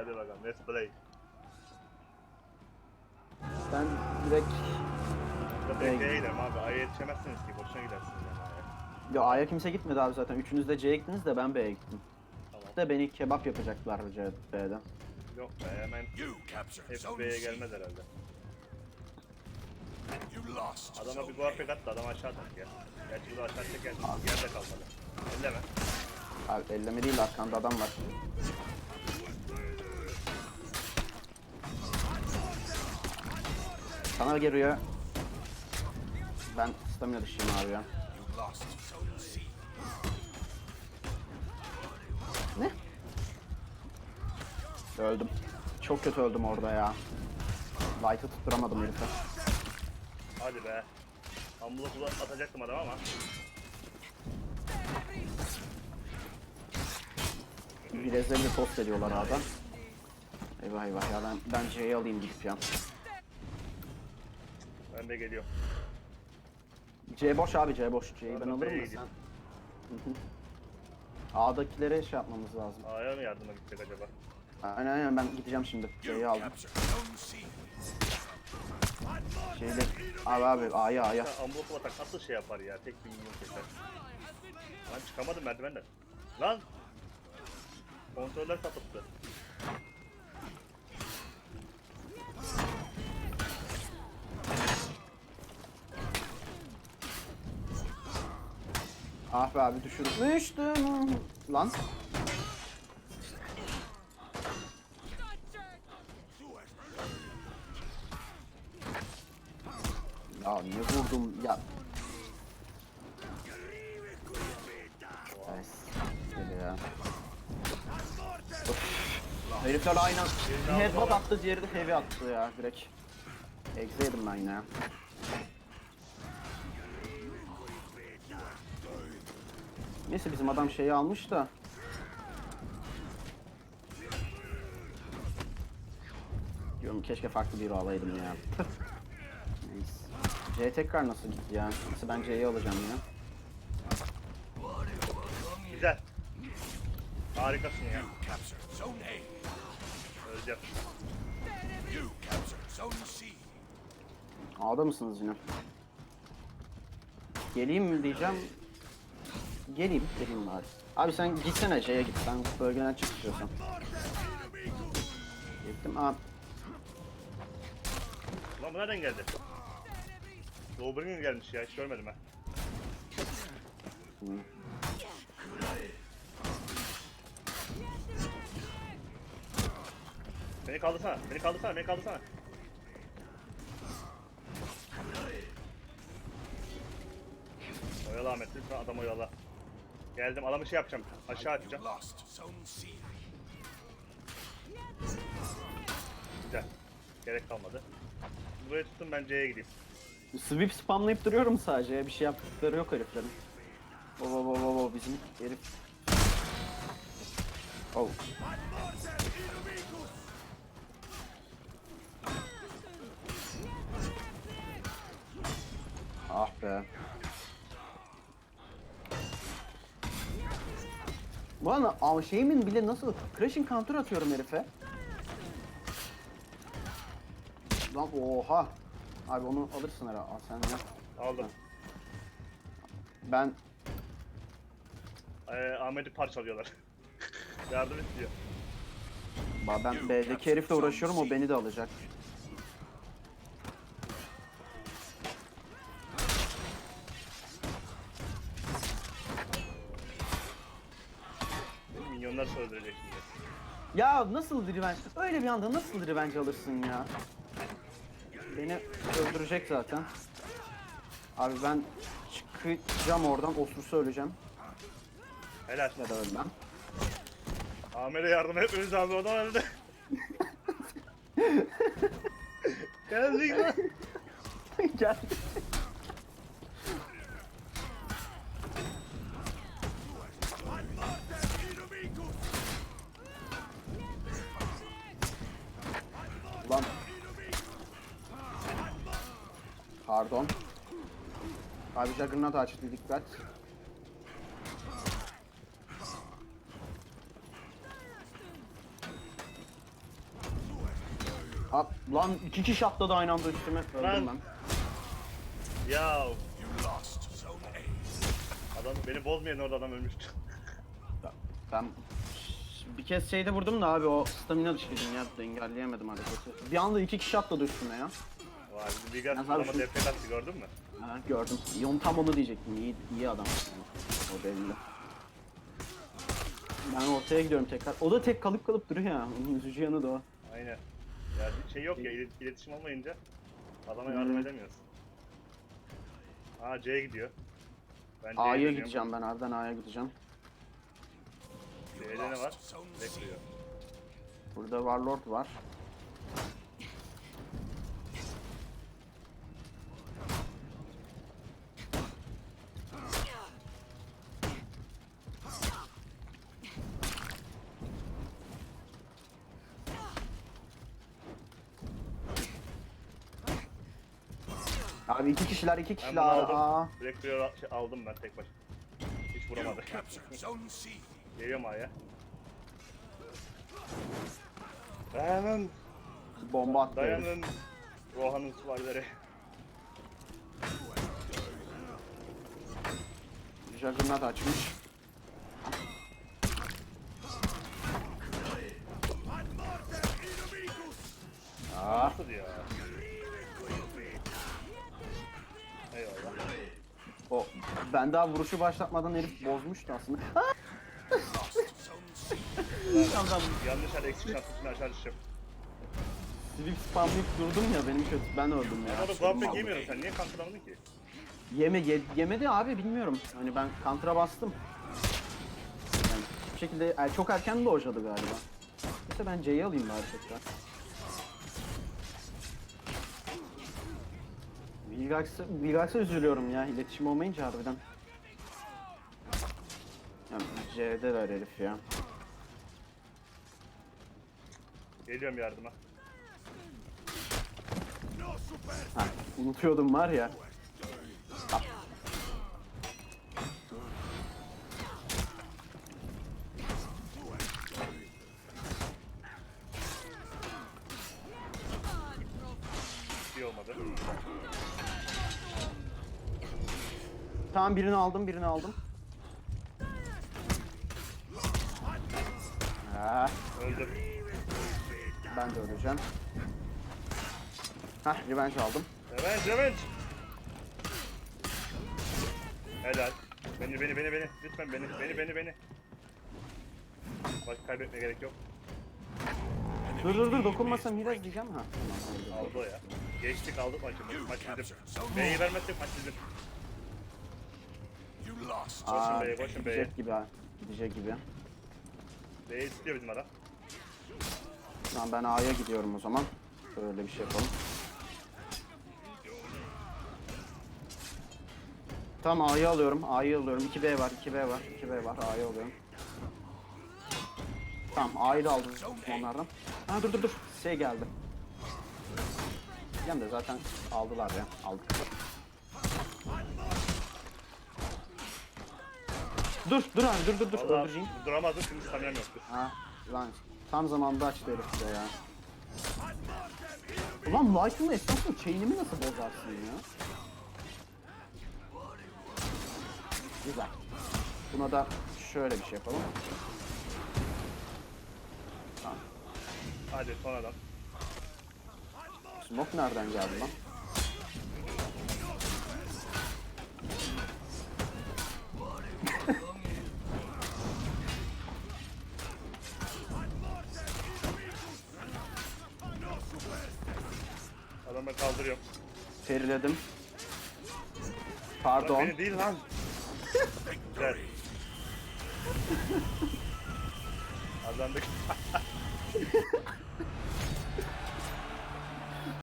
Hadi bakalım let's play. Ben direkt Burada B'ye gidelim abi. A'ya yetişemezsiniz ki. Boşuna gidersiniz yani A'ya. ya A'ya kimse gitmedi abi zaten. Üçünüz de C'ye gittiniz de ben B'ye gittim. Tamam. De beni kebap yapacaklar C, B'de. Yok be hemen You captured hepsi Zone B'ye C. gelmez herhalde. You lost Adama Zone bir guarpek attı adam aşağı attı ya. Gerçi bu da aşağı çeker. Yerde kalmadı. Elleme. Abi elleme değil arkanda adam var. Sana geliyor. Ben stamina dışıyım abi ya. Ne? Öldüm. Çok kötü öldüm orada ya. Light'ı tutturamadım herife. Hadi be. Ambulans uzat atacaktım adam ama. Bir rezervli tost ediyorlar abi. Eyvah eyvah ya ben, ben C'yi alayım gidip ya. De geliyorum. C boş abi C boş. C'yi ben Pardon, alırım B'ye da sen. Hı hı. A'dakilere şey yapmamız lazım. A'ya mı yardıma gidecek acaba? Aynen aynen ben gideceğim şimdi. C'yi aldım. Şeyde abi abi A'ya A'ya. Ya ambulans atak nasıl şey yapar ya? Tek bir milyon keser. Lan çıkamadım merdivenden. Lan! Kontroller sapıttı. Ah be abi düşürmüştüm. Lan. Ya ne vurdum ya. Ya. Herifler aynı headbutt attı diğeri de heavy attı ya direkt. Exe yedim ben yine Neyse bizim adam şeyi almış da. Diyorum keşke farklı bir alaydım ya. Neyse. C tekrar nasıl gitti ya? Neyse ben C'yi alacağım ya. Güzel. Harikasın ya. C. A'da mısınız yine? Geleyim mi diyeceğim. Geleyim, geleyim bari. Abi sen gitsene C'ye git. Sen bölgeden çık istiyorsan. Gittim. Aa, Lan bu nereden geldi? Doğubringer gelmiş ya hiç görmedim ha. hı. Beni kaldırsana, beni kaldırsana, beni kaldırsana. Oyala Ahmet, lütfen adam oyala. Geldim, adamı şey yapacağım, aşağı atacağım. Güzel. Gerek kalmadı. Burayı tuttum, ben C'ye gideyim. Sweep spamlayıp duruyorum sadece. Bir şey yaptıkları yok heriflerin. Baba baba baba bizim herif. Oh. Ah be. Arada ama şeyimin bile nasıl crashing counter atıyorum herife. Lan oha. Abi onu alırsın herhalde. Al sen ya. Aldım. Ben Ee, Ahmet'i parçalıyorlar. Yardım et diyor. Ba- ben B'deki herifle uğraşıyorum o beni de alacak. Benim minyonlar öldürecek şimdi. Ya nasıl revenge? Öyle bir anda nasıl revenge alırsın ya? Beni öldürecek zaten. Abi ben çıkacağım oradan osursa öleceğim Helal. ya da ölmem. Ahmet'e yardım etmemiz lazım adam önünde. Geldik lan. Gel. Lan. Pardon. Abi Juggernaut açtı dikkat. At, lan iki kişi atladı aynı anda üstüme. Öldüm Lan. ben. Ya adam beni bozmayan orada adam ölmüş. Ben bir kez şeyde vurdum da abi o stamina dışıydım ya engelleyemedim hareketi. Bir anda iki kişi atladı üstüme ya. Vay Vigas adama sana şu- DP attı gördün mü? Ha, gördüm. İyi, onu tam onu diyecektim. İyi, iyi adam. O belli. Ben ortaya gidiyorum tekrar. O da tek kalıp kalıp duruyor ya. Onun üzücü yanı da o. Aynen. Ya bir şey yok ya ilet- iletişim olmayınca adama yardım Hmm. edemiyorsun. Aa C'ye gidiyor. Ben A'ya gideceğim ben harbiden A'ya gideceğim. Ne var? Bekliyor. Burada Warlord var. Abi iki kişiler iki Ben kişiler. bunu aldım. Aa. Breakthrough şey aldım ben tek başına. Hiç vuramadı. captured Zone C. Geliyorum A'ya. Dayanın, Bomba attı. dayanın. Rohan'ın süvarileri. Juggernaut açmış. Aa. Nasıl ya? Eyvallah. O ben daha vuruşu başlatmadan herif bozmuştu aslında. Yanlış hadi eksik şansını aşağı düşeceğim. Sivik spamlayıp durdum ya benim kötü ben öldüm ya. Orada guard yemiyorum sen niye kantılamadın ki? Yeme ye- yemedi abi bilmiyorum. Hani ben kantra bastım. Yani bir şekilde yani çok erken dojladı galiba. Neyse ben C'yi alayım bari tekrar. Vilgax'a Vilgax'a üzülüyorum ya iletişim olmayınca harbiden. Yani C'de ver herif ya. Geliyorum yardıma. Ha, unutuyordum var ya. Şey olmadı. Tamam birini aldım birini aldım. Öleceğim. Hah revenge aldım. Revenge revenge. Helal. Beni beni beni beni. Lütfen beni beni beni beni. Bak kaybetmeye gerek yok. Dur dur dur dokunmasam hile diyeceğim ha. Aldı o ya. Geçtik aldık maçı. Maç bizim. B'yi vermezsek maç bizim. Aa, B'ye, koşun B'ye. gidecek gibi ha. Gidecek gibi. B'yi istiyor bizim adam. Tamam ben A'ya gidiyorum o zaman. Böyle bir şey yapalım. Tamam A'yı alıyorum. A'yı alıyorum. 2B var, 2B var, 2B var. A'yı alıyorum. Tamam A'yı da aldım onlardan. Ha dur dur dur. Şey geldi. Yan da zaten aldılar ya. Aldık. Dur dur abi dur dur dur. Valla Öldüreceğim. duramadım şimdi staminam yoktu. Ha lan tam zamanında açtı herif de ya. Ulan Lightning esnasında chain'imi nasıl bozarsın ya? Güzel. Buna da şöyle bir şey yapalım. Hadi son adam. Smoke nereden geldi lan? Normal kaldırıyorum. Feriledim. Pardon. Lan beni değil lan. Güzel. Kazandık.